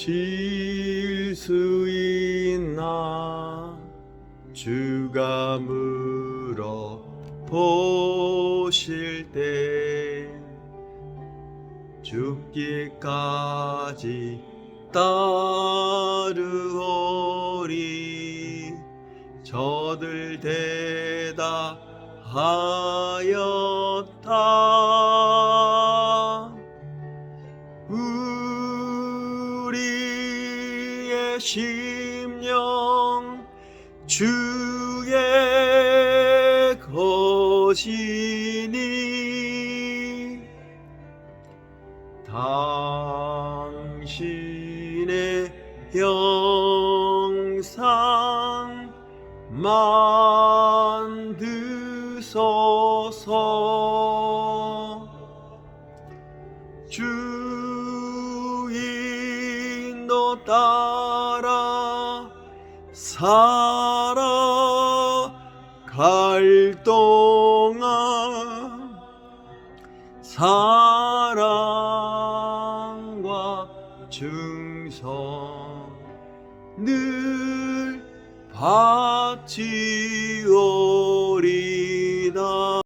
질수 있나? 주가 물어 보실 때 죽기까지 따르오리 저들 대답하였다 우리의 심령 주의 것이니 당신 주인도 따라 살아갈 동안 사랑과 충성 늘 바치오